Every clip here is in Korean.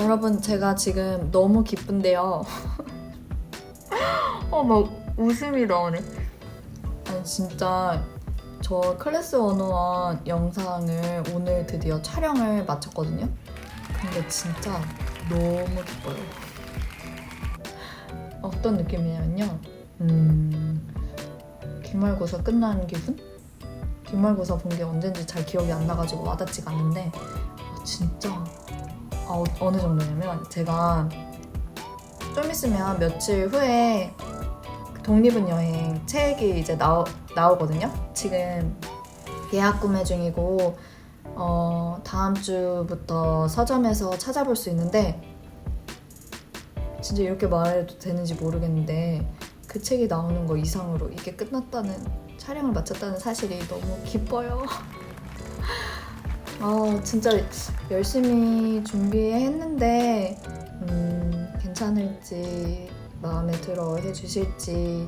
여러분 제가 지금 너무 기쁜데요. 어 막 웃음이 나오네. 아니 진짜 저 클래스 101 영상을 오늘 드디어 촬영을 마쳤거든요. 근데 진짜 너무 기뻐요. 어떤 느낌이냐면요. 음, 기말고사 끝난 기분? 기말고사 본 게 언젠지 잘 기억이 안 나가지고 와닿지가 않는데 어, 진짜 아, 어, 어느 정도냐면 제가 좀 있으면 며칠 후에 그 독립은 여행 책이 이제 나오, 나오거든요. 지금 예약 구매 중이고 어, 다음 주부터 서점에서 찾아볼 수 있는데 진짜 이렇게 말해도 되는지 모르겠는데 그 책이 나오는 거 이상으로 이게 끝났다는 촬영을 마쳤다는 사실이 너무 기뻐요. 아 진짜 열심히 준비했는데 음, 괜찮을지 마음에 들어 해주실지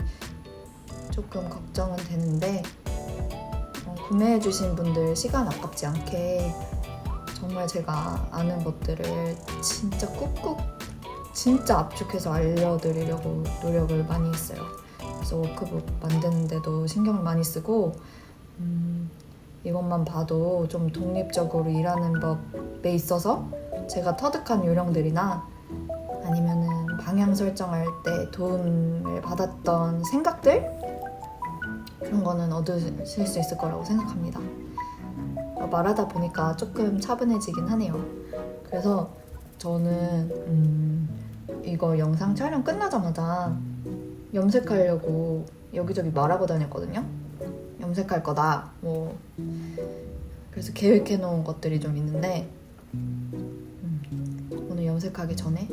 조금 걱정은 되는데 어, 구매해주신 분들 시간 아깝지 않게 정말 제가 아는 것들을 진짜 꾹꾹 진짜 압축해서 알려드리려고 노력을 많이 했어요. 그래서 워크북 만드는데도 신경을 많이 쓰고 음, 이것만 봐도 좀 독립적으로 일하는 법에 있어서 제가 터득한 요령들이나 아니면은 방향 설정할 때 도움을 받았던 생각들 그런 거는 얻으실 수 있을 거라고 생각합니다. 어, 말하다 보니까 조금 차분해지긴 하네요. 그래서 저는 음, 이거 영상 촬영 끝나자마자 염색하려고 여기저기 말하고 다녔거든요. 염색할 거다. 뭐 그래서 계획해 놓은 것들이 좀 있는데 음, 오늘 염색하기 전에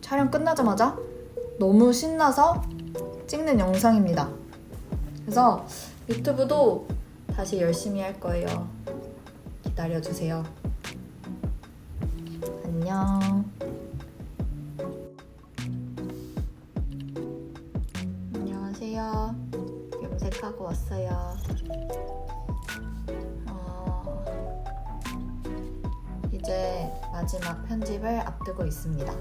촬영 끝나자마자 너무 신나서 찍는 영상입니다. 그래서 유튜브도 다시 열심히 할 거예요. 기다려 주세요. 안녕. 안녕하세요. 염색하고 왔어요. 어, 이제 마지막 편집을 앞두고 있습니다.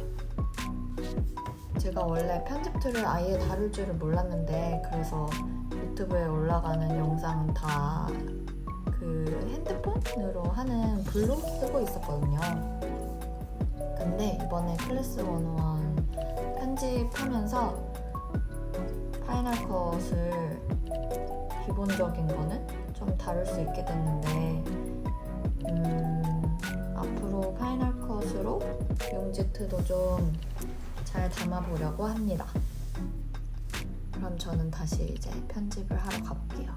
제가 원래 편집 툴을 아예 다룰 줄을 몰랐는데 그래서 유튜브에 올라가는 영상은 다 그 핸드폰으로 하는 블로 쓰고 있었거든요. 근데 이번에 클래스 101 편집하면서 파이널 컷을 기본적인 거는 좀 다룰 수 있게 됐는데 음, 앞으로 파이널 컷으로 용지트도 좀 잘 담아보려고 합니다. 그럼 저는 다시 이제 편집을 하러 가볼게요.